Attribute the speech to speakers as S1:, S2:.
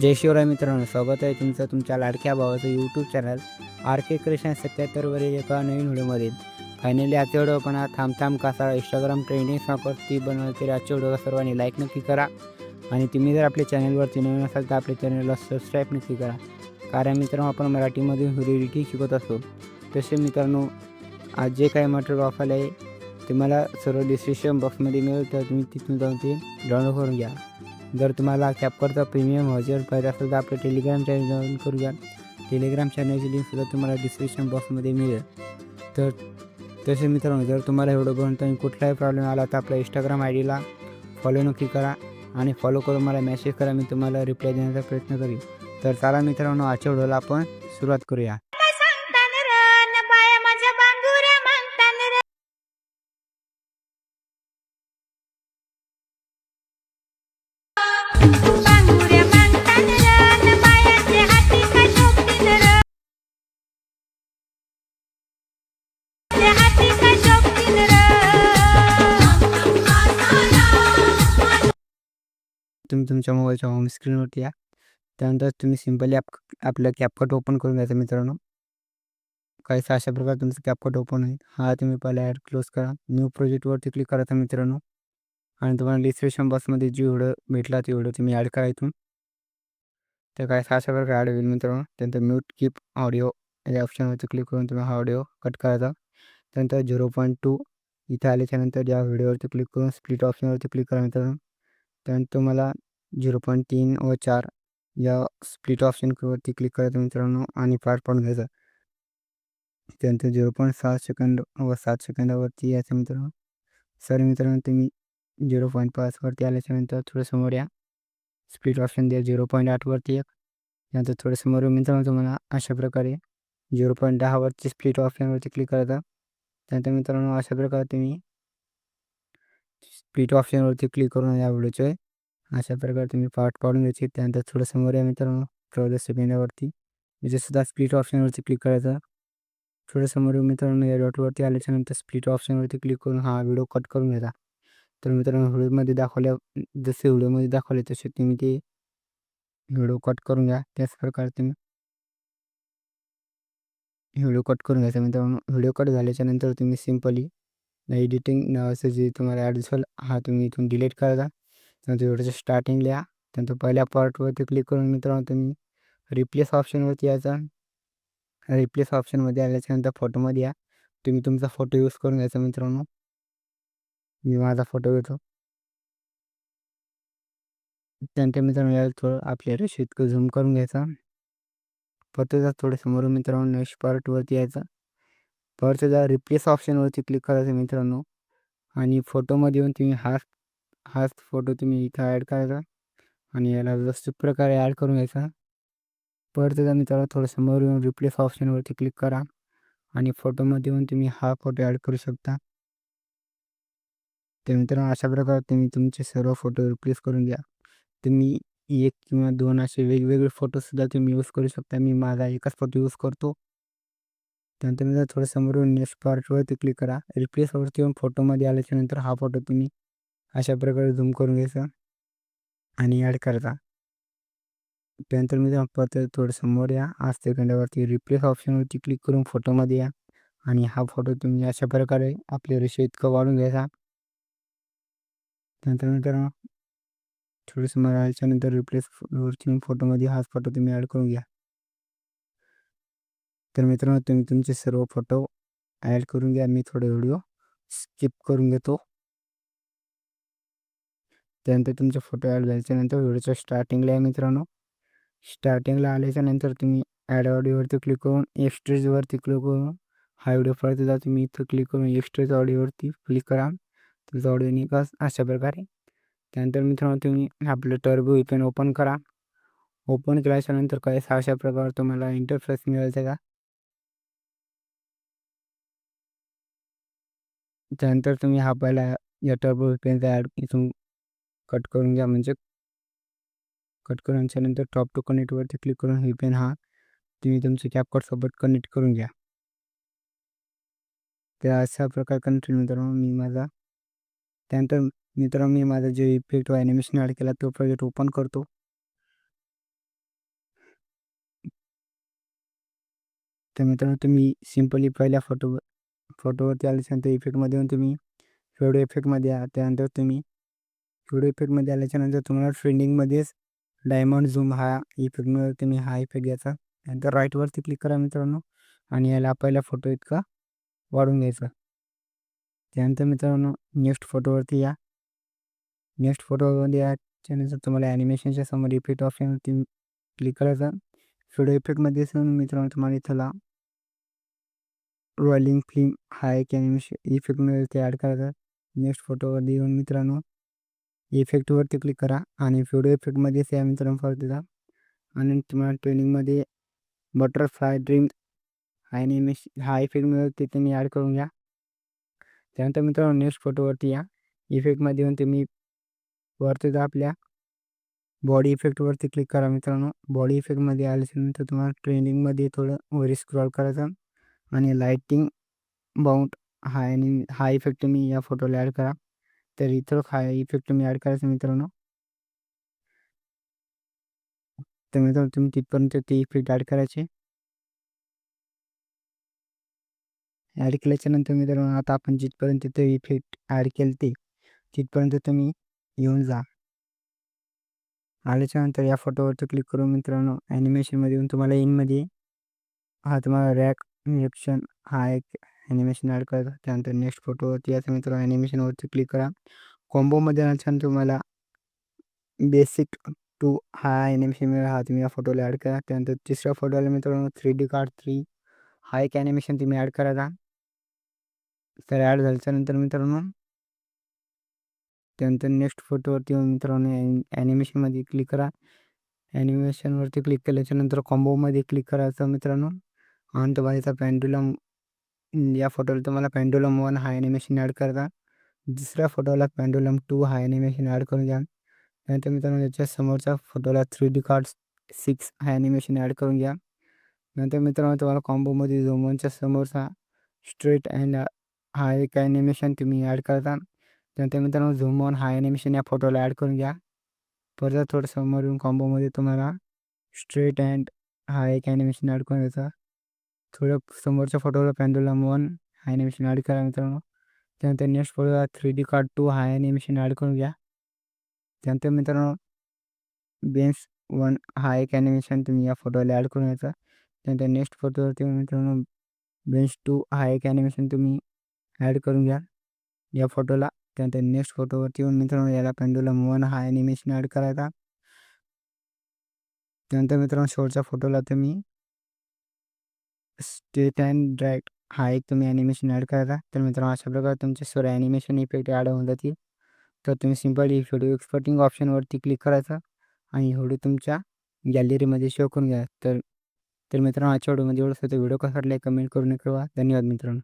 S1: जय शिवराय मित्रांनो स्वागत आहे तुमचं तुमच्या लाडक्या भावाचं YouTube channel R K Krishna सत्याहत्तरवरील एका नवीन व्हिडिओमध्ये. फायनली आजच्या व्हिडिओ पण हा थांब थांब कासा इंस्टाग्राम ट्रेंडिंग स्नॉकर ती बनवते आजच्या व्हिडिओ सर्वांनी लाईक नक्की करा. आणि तुम्ही जर आपल्या चॅनलवरती नवीन असाल तर आपल्या चॅनलला सबस्क्राईब नक्की करा. कारण मित्रांनो आपण मराठीमधून व्हिडिओ शिकत असतो. तसे मित्रांनो आज जे काही मटेरियल वापरले आहे ते मला सर्व डिस्क्रिप्शन बॉक्समध्ये मिळेल. तर तुम्ही तिथून जाऊन ते डाउनलोड करून घ्या. जर तुम्हाला कॅपकरचा प्रीमियम व्हाउचर पाहिजे असेल तर आपलं टेलिग्राम चॅनल जॉईन करू घ्या टेलिग्राम चॅनलची लिंकसुद्धा तुम्हाला डिस्क्रिप्शन बॉक्समध्ये मिळेल. तर तसे मित्रांनो जर तुम्हाला एवढं बनताना कुठलाही प्रॉब्लेम आला तर आपल्या इंस्टाग्राम आय डीला फॉलो नक्की करा आणि फॉलो करून मला मेसेज करा मी तुम्हाला रिप्लाय देण्याचा प्रयत्न करीन. तर चला मित्रांनो आजच्या व्हिडिओला आपण सुरुवात करूया. तुम्ही तुमच्या मोबाईलच्या होम स्क्रीनवरती या. त्यानंतर तुम्ही सिम्पली ॲप आपलं कॅपकट ओपन करून द्यायचं मित्रांनो. काहीसं अशा प्रकारे तुमचं कॅपकट ओपन होईल. हा तुम्ही पहिला ॲड क्लोज करा. न्यू प्रोजेक्टवरती क्लिक करायचं मित्रांनो. आणि तुम्हाला डिस्क्रिप्शन बॉक्समध्ये जेवढं भेटला तेवढं तुम्ही ॲड करा इथून. तर काय अशा प्रकारे ॲड होईल मित्रांनो. त्यानंतर म्यूट कीप ऑडिओ या ऑप्शनवरती क्लिक करून तुम्ही हा ऑडिओ कट करायचा. त्यानंतर झिरो पॉईंट टू इथं आल्याच्यानंतर या व्हिडिओवरती क्लिक करून स्प्लिट ऑप्शनवरती क्लिक करा मित्रांनो. त्यानंतर तुम्हाला झिरो पॉईंट तीन व चार या स्प्लिट ऑप्शनवरती क्लिक करायचं मित्रांनो आणि पार्ट पाडून घ्यायचं. त्यानंतर झिरो पॉईंट सात सेकंद व सात सेकंदावरती यायचं मित्रांनो. सर मित्रांनो तुम्ही झिरो पॉईंट पाचवरती आल्याच्यानंतर थोडं समोर या. स्पीड ऑप्शन द्या झिरो पॉईंट आठवरती एक त्यानंतर थोडं समोर मित्रांनो तुम्हाला अशा प्रकारे झिरो पॉईंट दहावरती स्प्लिट ऑप्शनवरती क्लिक करायचा. त्यानंतर मित्रांनो अशा प्रकारे तुम्ही स्पीड ऑप्शनवरती क्लिक करून या व्हिडिओचे अशा प्रकारे तुम्ही पार्ट पाडून घ्यायचे. त्यानंतर थोडं समोर या मित्रांनो चौदा सेकंदावरती सुद्धा स्प्लिट ऑप्शनवरती क्लिक करायचा. थोडं समोर मित्रांनो या डॉटवरती आल्याच्यानंतर स्प्लिट ऑप्शनवरती क्लिक करून हा व्हिडिओ कट करून घ्यायचा. तर मित्रांनो व्हिडिओमध्ये दाखवल्या जसे व्हिडिओमध्ये दाखवले तसे तुम्ही ते व्हिडिओ कट करून घ्या. त्याच प्रकारे तुम्ही व्हिडिओ कट करून घ्यायचा मित्रांनो. व्हिडिओ कट झाल्याच्यानंतर तुम्ही सिम्पली एडिटिंग नावाचं जे तुम्हाला ॲड दिसेल हा तुम्ही इथून डिलीट करा त्यानंतर व्हिडिओच्या स्टार्टिंग लिहा. त्यानंतर पहिल्या पार्टवरती क्लिक करून मित्रांनो तुम्ही रिप्लेस ऑप्शनवरती यायचा. रिप्लेस ऑप्शनमध्ये आल्याच्यानंतर फोटोमध्ये या. तुम्ही तुमचा फोटो यूज करून घ्यायचा मित्रांनो. मी माझा फोटो घेतो. त्यानंतर मित्रांनो याला थोडं आपल्या रेषे इतकं झूम करून घ्यायचा. परत थोडं समोरून मित्रांनो नेक्स्ट पार्टवरती यायचा. परत त्याचा रिप्लेस ऑप्शनवरती क्लिक करायचं मित्रांनो. आणि फोटोमध्ये येऊन तुम्ही हाच हाच फोटो तुम्ही इथं ॲड करायचा. आणि याला व्यवस्थित प्रकारे ॲड करून घ्यायचा. परत एकदा मित्रांनो थोडं समोर येऊन रिप्लेस ऑप्शनवरती क्लिक करा. आणि फोटोमध्ये येऊन तुम्ही हा फोटो ॲड करू शकता. तर मित्रांनो अशा प्रकारे तुम्ही तुमचे सर्व फोटो रिप्लेस करून घ्या. तुम्ही एक किंवा दोन असे वेगवेगळे फोटोसुद्धा तुम्ही यूज करू शकता. मी माझा एकच फोटो यूज करतो. त्यानंतर मी थोडं समोर येऊन नेक्स्ट पार्टवरती क्लिक करा. रिप्लेसवरती येऊन फोटोमध्ये आल्याच्यानंतर हा फोटो तुम्ही अशा प्रकारे झूम करून घ्यायचा आणि ॲड करायचा त्यानंतर मी परत थोडं समोर या. आठ सेकंडावरती रिप्लेस ऑप्शनवरती क्लिक करून फोटोमध्ये या आणि हा फोटो तुम्ही अशा प्रकारे आपल्या रेषे इतकं वाढून घ्यायचा. त्यानंतर मित्रांनो थोडं समोर आल्याच्यानंतर रिप्लेस वरती फोटोमध्ये हाच फोटो तुम्ही ॲड करून घ्या. तर मित्रांनो तुम्ही तुमचे सर्व फोटो ॲड करून घ्या. मी थोडं व्हिडिओ स्किप करून घेतो. त्यानंतर तुमचे फोटो ॲड झाल्याच्यानंतर व्हिडिओच्या स्टार्टिंगला आहे मित्रांनो. स्टार्टिंगला आल्याच्यानंतर तुम्ही ॲड ऑडिओवरती क्लिक करून एक्स्ट्रेजवरती क्लिक करून हा व्हिडिओ परत जा तुम्ही इथं क्लिक करून एक्स्ट्रेज ऑडिओवरती क्लिक करा. तुमचा ऑडिओ निकास अशा प्रकारे. त्यानंतर मित्रांनो तुम्ही आपलं टर्बो इपेन ओपन करा. ओपन केल्याच्यानंतर काही अशा प्रकारे तुम्हाला इंटरफेस मिळेल त्याचा. जनतर तुम्ही हापायला यटरवर पेनचा ॲड इथून कट करून घ्या म्हणजे कट करून नंतर टॉप टू कनेक्टवरती क्लिक करून ही पेन हा तुम्ही तुमच्या कॅपकॉटसोबत कनेक्ट करून घ्या तर अशा प्रकारे कनेक्ट मित्र, मी माझा। त्यानंतर मित्र, मी माझा जो इफ़ेक्ट ॲनिमेशन ॲड केला तो प्रोजेक्ट तो ओपन करतो। तो तर मित्रांनो तुम्ही सिम्पली पहिल्या फ़ोटो फोटोवरती आल्याच्यानंतर इफेक्टमध्ये येऊन तुम्ही शेडो इफेक्टमध्ये या त्यानंतर तुम्ही शेडो इफेक्टमध्ये आल्याच्यानंतर तुम्हाला ट्रेंडिंगमध्येच डायमंड झूम हा इफेक्ट तुम्ही हा इफेक्ट घ्यायचा. नंतर राईटवरती क्लिक करा मित्रांनो. आणि याला पहिला फोटो इतका वाढून घ्यायचा. त्यानंतर मित्रांनो नेक्स्ट फोटोवरती या. नेक्स्ट फोटोमध्ये याच्यानंतर तुम्हाला ॲनिमेशनच्या समोर इफेक्ट ऑप्शनवरती क्लिक करायचा. शेडो इफेक्टमध्ये मित्रांनो तुम्हाला इथला रोलिंग फिल्म हा एक ॲनिमेशन इफेक्ट ते ॲड करायचा नेक्स्ट फोटोवरती येऊन मित्रांनो इफेक्टवरती क्लिक करा आणि व्हिडिओ इफेक्टमध्येच या मित्रांनो परत जा आणि तुम्हाला ट्रेनिंगमध्ये बटरफ्लाय ड्रीम हा ॲनिमेशन हा इफेक्ट मिळेल ते तुम्ही ॲड करून घ्या. त्यानंतर मित्रांनो नेक्स्ट फोटोवरती या. इफेक्टमध्ये येऊन तुम्ही वरती जा आपल्या. बॉडी इफेक्टवरती क्लिक करा मित्रांनो. बॉडी इफेक्टमध्ये आल्याच्यानंतर तुम्हाला ट्रेंडिंगमध्ये थोडं वरी स्क्रॉल करायचं. आणि लाइटिंग बाउंड हा आणि हा इफेक्ट तुम्ही या फोटोला ॲड करा. तर इथं हा इफेक्ट तुम्ही ॲड करायचा मित्रांनो. तर मित्रांनो तुम्ही तिथपर्यंत ते इफेक्ट ॲड करायचे. ॲड केल्याच्यानंतर मित्रांनो आता आपण जिथपर्यंत ते इफेक्ट ॲड केले ते तिथपर्यंत तुम्ही येऊन जा. आल्याच्यानंतर या फोटोवरती क्लिक करून मित्रांनो ॲनिमेशनमध्ये येऊन तुम्हाला इनमध्ये हा तुम्हाला रॅक रिएक्शन हा एक ॲनिमेशन ॲड करायचा त्यानंतर नेक्स्ट फोटोवरती याचं मित्रांनो ॲनिमेशनवरती क्लिक करा. कॉम्बोमध्ये छान तुम्हाला बेसिक टू हा ॲनिमेशन मिळेल. हा तुम्ही या फोटोला ॲड करा. त्यानंतर तिसऱ्या फोटोला मित्रांनो थ्री डी कार्ड थ्री हा एक ॲनिमेशन तुम्ही ॲड करायचा तर ॲड झाल्याच्यानंतर मित्रांनो त्यानंतर नेक्स्ट फोटोवरती मित्रांनो ॲनिमेशनमध्ये क्लिक करा. ॲनिमेशनवरती क्लिक केल्याच्यानंतर कॉम्बोमध्ये क्लिक करायचं मित्रांनो. आणि तुम्हाला याचा या फोटोला तुम्हाला पेंडुलम वन हा ॲनिमेशन ॲड करता. दुसऱ्या फोटोला पेंडुलम टू हा ॲनिमेशन ॲड करून घ्या. नंतर मित्रांनो त्याच्या समोरच्या फोटोला थ्री डी कार्ड सिक्स हा ॲनिमेशन ॲड करून घ्या. नंतर मित्रांनो तुम्हाला कॉम्बोमध्ये झोमोनच्या समोरचा स्ट्रेट अँड हा एक ॲनिमेशन तुम्ही ॲड करता. नंतर मित्रांनो झूम ऑन हा ॲनिमेशन या फोटोला ॲड करून घ्या. परत थोडं समोर येऊन कॉम्बोमध्ये तुम्हाला स्ट्रेट अँड हा एक ॲनिमेशन ॲड करून देता थोडं समोरच्या फोटोला पॅन्डुलम वन हाय ॲनिमेशन ॲड करा मित्रांनो. त्यानंतर नेक्स्ट फोटोला थ्री डी कार्ड टू हाय ॲनिमेशन ॲड करून घ्या. त्यानंतर मित्रांनो बेन्स वन हा एक ॲनिमेशन तुम्ही या फोटोला ॲड करून घ्यायचा. त्यानंतर नेक्स्ट फोटोवरती मित्रांनो बेन्स टू हा एक ॲनिमेशन तुम्ही ॲड करून घ्या या फोटोला त्यानंतर नेक्स्ट फोटोवरती येऊन मित्रांनो याला पेंडुलम वन हा ॲनिमेशन ॲड करायचा. त्यानंतर मित्रांनो शेवटच्या फोटोला तुम्ही स्टेट अँड ड्रॅग हा एक तुम्ही ॲनिमेशन ॲड करायचा तर मित्रांनो अशा प्रकारे तुमचे सर्व ॲनिमेशन इफेक्ट ॲड होऊन जातील. तर तुम्ही सिम्पली व्हिडिओ एक्सपर्टिंग ऑप्शनवरती क्लिक करायचा आणि व्हिडिओ तुमच्या गॅलरीमध्ये शो करून घ्या. तर तर मित्रांनो आजच्या व्हिडिओमध्ये एवढंच. होतं व्हिडिओ कसा वाटला कमेंट करून कळवा. धन्यवाद मित्रांनो.